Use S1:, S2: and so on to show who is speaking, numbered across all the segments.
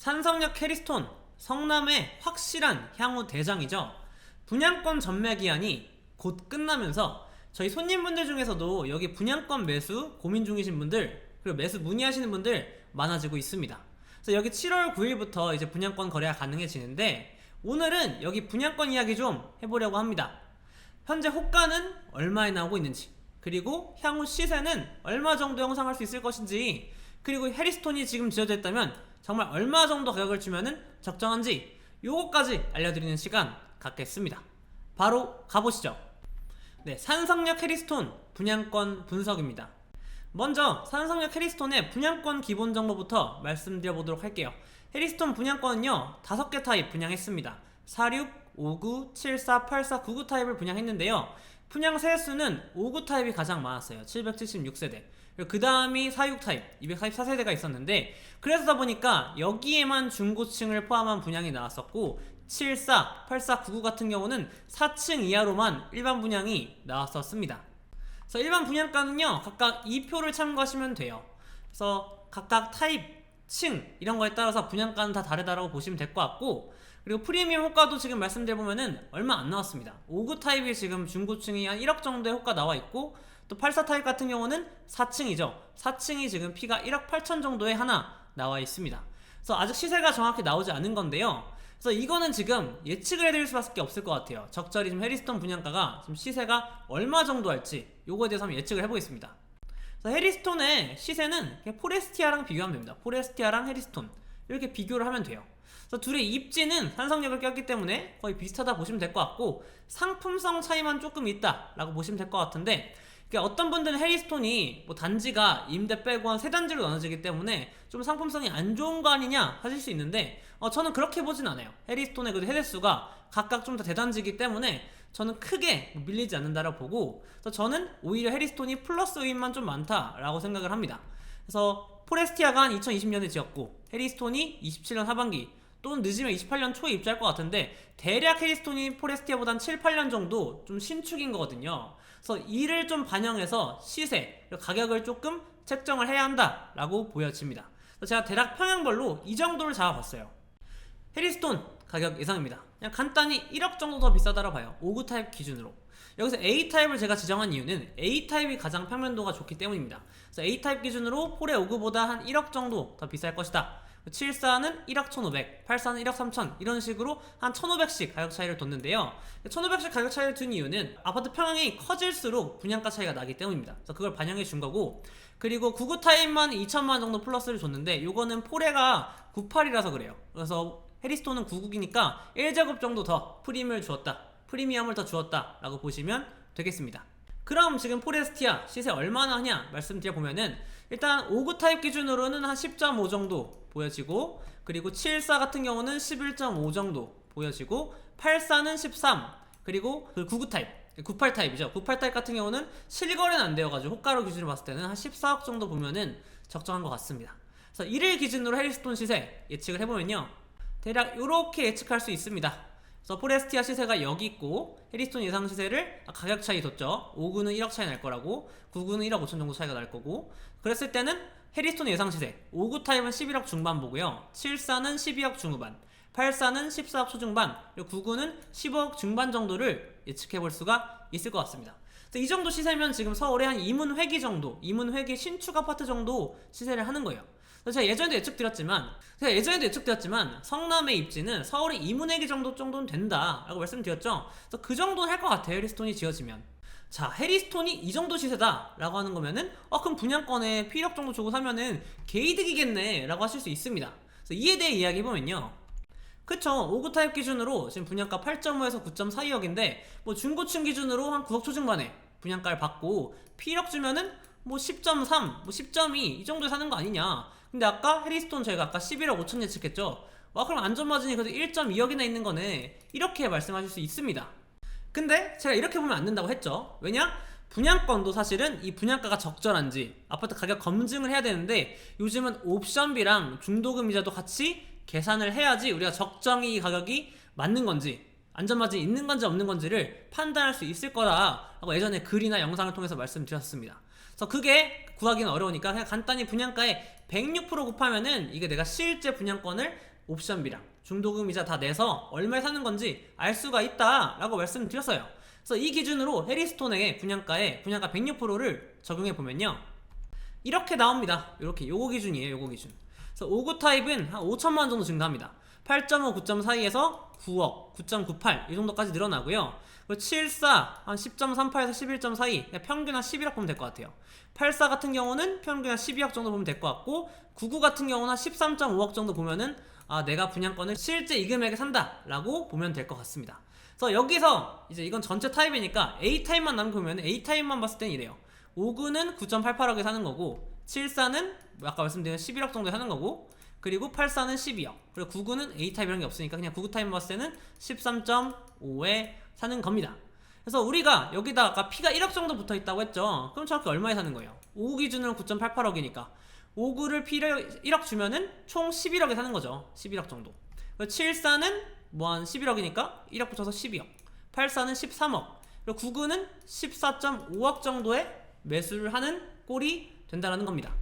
S1: 산성역 캐리스톤 성남의 확실한 향후 대장이죠. 분양권 전매 기한이 곧 끝나면서 저희 손님분들 중에서도 여기 분양권 매수 고민 중이신 분들 그리고 매수 문의하시는 분들 많아지고 있습니다. 그래서 여기 7월 9일부터 이제 분양권 거래가 가능해지는데 오늘은 여기 분양권 이야기 좀 해보려고 합니다. 현재 호가는 얼마에 나오고 있는지 그리고 향후 시세는 얼마 정도 형성할 수 있을 것인지 그리고 해리스톤이 지금 지어져 있다면 정말 얼마 정도 가격을 주면은 적정한지 요거까지 알려드리는 시간 갖겠습니다. 바로 가보시죠. 네, 산성역 해리스톤 분양권 분석입니다. 먼저 산성역 해리스톤의 분양권 기본 정보부터 말씀드려 보도록 할게요. 해리스톤 분양권은요, 5개 타입 분양했습니다. 46, 59, 74, 84, 99 타입을 분양했는데요. 분양 세수는 59 타입이 가장 많았어요. 776세대. 그 다음이 46 타입, 244세대가 있었는데, 그러다 보니까 여기에만 중고층을 포함한 분양이 나왔었고, 74, 84, 99 같은 경우는 4층 이하로만 일반 분양이 나왔었습니다. 그래서 일반 분양가는요, 각각 2표를 참고하시면 돼요. 그래서 각각 타입, 층, 이런 거에 따라서 분양가는 다 다르다고 보시면 될 것 같고, 그리고 프리미엄 호가도 지금 말씀드려보면은 얼마 안 나왔습니다. 59 타입이 지금 중고층이 한 1억 정도의 호가 나와 있고, 또 84 타입 같은 경우는 4층이죠. 4층이 지금 피가 1억 8천 정도에 하나 나와 있습니다. 그래서 아직 시세가 정확히 나오지 않은 건데요. 그래서 이거는 지금 예측을 해드릴 수밖에 없을 것 같아요. 적절히 지금 해리스톤 분양가가 지금 시세가 얼마 정도 할지 요거에 대해서 한번 예측을 해보겠습니다. 그래서 해리스톤의 시세는 포레스티아랑 비교하면 됩니다. 포레스티아랑 해리스톤 이렇게 비교를 하면 돼요. 그래서 둘의 입지는 산성역을 꼈기 때문에 거의 비슷하다 보시면 될 것 같고 상품성 차이만 조금 있다라고 보시면 될 것 같은데 그러니까 어떤 분들은 해리스톤이 뭐 단지가 임대 빼고 한 세 단지로 나눠지기 때문에 좀 상품성이 안 좋은 거 아니냐 하실 수 있는데 어, 저는 그렇게 보진 않아요. 해리스톤의 그 세대수가 각각 좀 더 대단지기 때문에 저는 크게 밀리지 않는다라고 보고 저는 오히려 해리스톤이 플러스 요인만 좀 많다라고 생각을 합니다. 그래서 포레스티아가 한 2020년에 지었고 해리스톤이 27년 하반기 또는 늦으면 28년 초에 입주할 것 같은데 대략 해리스톤이 포레스티아보단 7, 8년 정도 좀 신축인 거거든요. 그래서 이를 좀 반영해서 시세, 가격을 조금 책정을 해야 한다라고 보여집니다. 그래서 제가 대략 평양별로 이 정도를 잡아봤어요. 해리스톤 가격 예상입니다. 그냥 간단히 1억 정도 더 비싸다고 봐요. 59 타입 기준으로. 여기서 A 타입을 제가 지정한 이유는 A 타입이 가장 평면도가 좋기 때문입니다. 그래서 A 타입 기준으로 폴의 59보다 한 1억 정도 더 비쌀 것이다. 74는 1억 1,500, 84는 1억 3천 이런 식으로 한 1,500씩 가격 차이를 뒀는데요. 1,500씩 가격 차이를 둔 이유는 아파트 평형이 커질수록 분양가 차이가 나기 때문입니다. 그래서 그걸 반영해 준 거고 그리고 99 타입만 2천만 원 정도 플러스를 줬는데 요거는 포레가 98이라서 그래요. 그래서 해리스톤은 99이니까 1제곱 정도 더 프리미엄을 주었다. 프리미엄을 더 주었다라고 보시면 되겠습니다. 그럼 지금 포레스티아 시세 얼마나 하냐 말씀드려 보면은 일단 59 타입 기준으로는 한 10.5 정도 보여지고 그리고 74 같은 경우는 11.5 정도 보여지고 84는 13 그리고 그99 타입 98 타입이죠. 98 타입 같은 경우는 실거래는 안 되어가지고 호가로 기준으로 봤을 때는 한 14억 정도 보면은 적정한 것 같습니다. 그래서 이를 기준으로 해리스톤 시세 예측을 해보면요. 대략 이렇게 예측할 수 있습니다 그래서 포레스티아 시세가 여기 있고 해리스톤 예상 시세를 가격 차이 뒀죠. 5구는 1억 차이 날 거라고 9구는 1억 5천 정도 차이가 날 거고 그랬을 때는 해리스톤 예상 시세 59 타입은 11억 중반 보고요. 74는 12억 중후반 84는 14억 초중반 그리고 99는 15억 중반 정도를 예측해 볼 수가 있을 것 같습니다. 이 정도 시세면 지금 서울에 한 이문 회기 정도 이문 회기 신축 아파트 정도 시세를 하는 거예요 제가 예전에도 예측드렸지만 제가 예전에도 예측드렸지만 성남의 입지는 서울의 이문회기 정도 정도는 된다라고 말씀드렸죠. 그래서 그 정도는 할것 같아요. 해리스톤이 지어지면. 자, 해리스톤이 이 정도 시세다라고 하는 거면은 어 그럼 분양권에 피력 정도 주고 사면은 개이득이겠네라고 하실 수 있습니다. 그래서 이에 대해 이야기해 보면요. 그쵸 59 타입 기준으로 지금 분양가 8.5에서 9.42억인데 뭐 중고층 기준으로 한 9억 초중반에 분양가를 받고 피력 주면은 뭐 10.3, 뭐 10.2 이 정도에 사는 거 아니냐. 근데 아까 해리스톤 저희가 아까 11억 5천 예측했죠. 와 그럼 안전마진이 그래도 1.2억이나 있는 거네. 이렇게 말씀하실 수 있습니다. 근데 제가 이렇게 보면 안 된다고 했죠. 왜냐? 분양권도 사실은 이 분양가가 적절한지 아파트 가격 검증을 해야 되는데 요즘은 옵션비랑 중도금 이자도 같이 계산을 해야지 우리가 적정히 이 가격이 맞는 건지 안전마진이 있는 건지 없는 건지를 판단할 수 있을 거라고 예전에 글이나 영상을 통해서 말씀드렸습니다. 그래서 그게 구하기는 어려우니까 그냥 간단히 분양가에 106% 곱하면은 이게 내가 실제 분양권을 옵션비랑 중도금이자 다 내서 얼마에 사는 건지 알 수가 있다라고 말씀드렸어요. 그래서 이 기준으로 해리스톤에게 분양가에 분양가 106%를 적용해 보면요. 이렇게 나옵니다. 이렇게 요거 기준이에요. 요거 기준. 그래서 59 타입은 한 5천만 원 정도 증가합니다. 8.5, 9.4 사이에서 9억, 9.98 이 정도까지 늘어나고요. 그리고 74, 한 10.38에서 11점 사이, 평균 한 11억 보면 될 것 같아요. 84 같은 경우는 평균 한 12억 정도 보면 될 것 같고, 99 같은 경우는 한 13.5억 정도 보면은 아, 내가 분양권을 실제 이 금액에 산다라고 보면 될 것 같습니다. 그래서 여기서 이제 이건 전체 타입이니까 A 타입만 남겨보면 A 타입만 봤을 땐 이래요. 59는 9.88억에 사는 거고, 74는 아까 말씀드린 11억 정도에 사는 거고, 그리고 84는 12억. 그리고 99는 A 타입이라는 게 없으니까 그냥 99 타입 봤을 때는 13.5에 사는 겁니다. 그래서 우리가 여기다 아까 P가 1억 정도 붙어 있다고 했죠. 그럼 정확히 얼마에 사는 거예요? 59 기준으로 9.88억이니까 59를 P를 1억 주면은 총 11억에 사는 거죠. 11억 정도. 74는 뭐 한 11억이니까 1억 붙여서 12억. 84는 13억. 그리고 99는 14.5억 정도의 매수를 하는 꼴이 된다는 겁니다.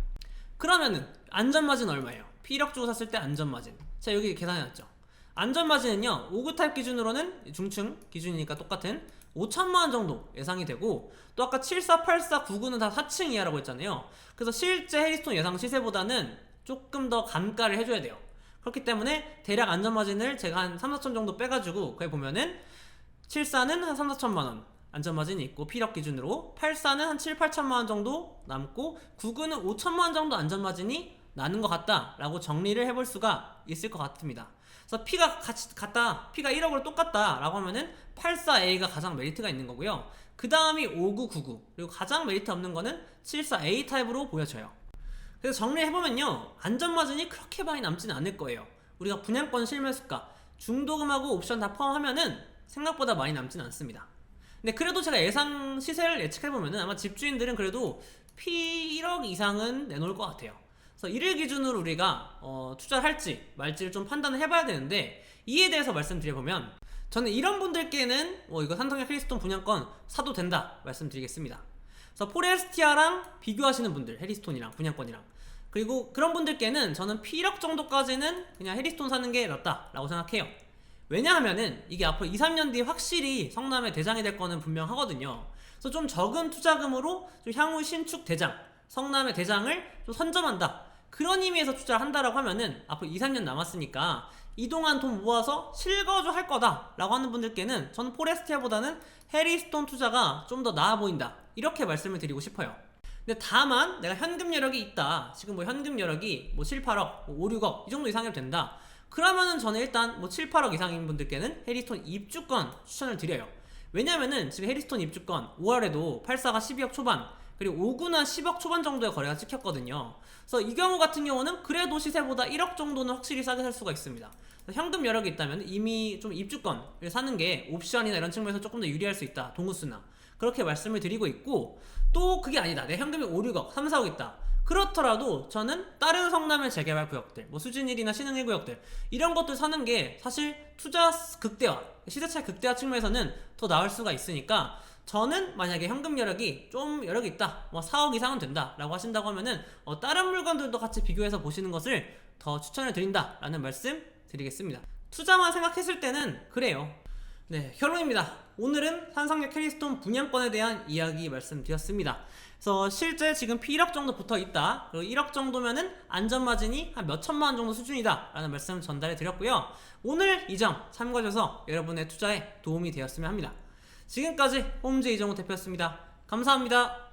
S1: 그러면은 안전마진 얼마예요? P1억 주고 샀을 때 안전마진. 자 여기 계산해놨죠. 안전마진은요 59 타입 기준으로는 중층 기준이니까 똑같은 5천만 원 정도 예상이 되고 또 아까 74, 84, 99는 다 4층 이하라고 했잖아요. 그래서 실제 해리스톤 예상 시세보다는 조금 더 감가를 해줘야 돼요. 그렇기 때문에 대략 안전마진을 제가 한 3, 4천 정도 빼가지고 거기 보면은 74는 한 3, 4천만 원 안전마진이 있고 피력 기준으로 84는 한 7, 8천만 원 정도 남고 99는 5천만 원 정도 안전마진이 나는 것 같다라고 정리를 해볼 수가 있을 것 같습니다. 그래서 P가 같이 같다, P가 1억으로 똑같다라고 하면은 84A가 가장 메리트가 있는 거고요. 그 다음이 5999 그리고 가장 메리트 없는 거는 74A 타입으로 보여져요. 그래서 정리해보면요 안전마진이 그렇게 많이 남지는 않을 거예요 우리가 분양권 실매수가 중도금하고 옵션 다 포함하면은 생각보다 많이 남지는 않습니다 근데 그래도 제가 예상 시세를 예측해보면은 아마 집주인들은 그래도 P 1억 이상은 내놓을 것 같아요. 그래서 이를 기준으로 우리가 어, 투자를 할지 말지를 좀 판단을 해봐야 되는데 이에 대해서 말씀드려보면 저는 이런 분들께는 뭐 이거 삼성의 크리스톤 분양권 사도 된다 말씀드리겠습니다. 그래서 포레스티아랑 비교하시는 분들, 해리스톤이랑 분양권이랑. 그리고 그런 분들께는 저는 P1억 정도까지는 그냥 해리스톤 사는 게 낫다라고 생각해요. 왜냐하면은 이게 앞으로 2, 3년 뒤에 확실히 성남의 대장이 될 거는 분명하거든요. 그래서 좀 적은 투자금으로 좀 향후 신축 대장, 성남의 대장을 좀 선점한다. 그런 의미에서 투자를 한다라고 하면은 앞으로 2, 3년 남았으니까 이동안 돈 모아서 실거주 할 거다라고 하는 분들께는 저는 포레스티아보다는 해리스톤 투자가 좀 더 나아 보인다. 이렇게 말씀을 드리고 싶어요. 근데 다만 내가 현금 여력이 있다. 지금 뭐 현금 여력이 뭐 7, 8억, 뭐 5, 6억 이 정도 이상이면 된다. 그러면은 저는 일단 뭐 7, 8억 이상인 분들께는 해리스톤 입주권 추천을 드려요. 왜냐면은 지금 해리스톤 입주권 5월에도 84가 12억 초반 그리고 5구나 10억 초반 정도의 거래가 찍혔거든요. 그래서 이 경우 같은 경우는 그래도 시세보다 1억 정도는 확실히 싸게 살 수가 있습니다. 현금 여력이 있다면 이미 좀 입주권을 사는 게 옵션이나 이런 측면에서 조금 더 유리할 수 있다. 동구수나. 그렇게 말씀을 드리고 있고 또 그게 아니다. 내 현금이 5, 6억, 3, 4억 있다. 그렇더라도 저는 다른 성남의 재개발 구역들, 뭐 수진일이나 신흥일 구역들 이런 것들 사는 게 사실 투자 극대화, 시세 차익 극대화 측면에서는 더 나을 수가 있으니까 저는 만약에 현금 여력이 좀 여력이 있다, 뭐 4억 이상은 된다라고 하신다고 하면은 어, 다른 물건들도 같이 비교해서 보시는 것을 더 추천을 드린다라는 말씀 드리겠습니다. 투자만 생각했을 때는 그래요. 네, 결론입니다. 오늘은 산성역 캐리스톤 분양권에 대한 이야기 말씀드렸습니다. 그래서 실제 지금 P1억 정도 붙어 있다. 그리고 1억 정도면은 안전 마진이 한 몇 천만 원 정도 수준이다. 라는 말씀 전달해 드렸고요. 오늘 이 점 참고하셔서 여러분의 투자에 도움이 되었으면 합니다. 지금까지 홈즈 이정우 대표였습니다. 감사합니다.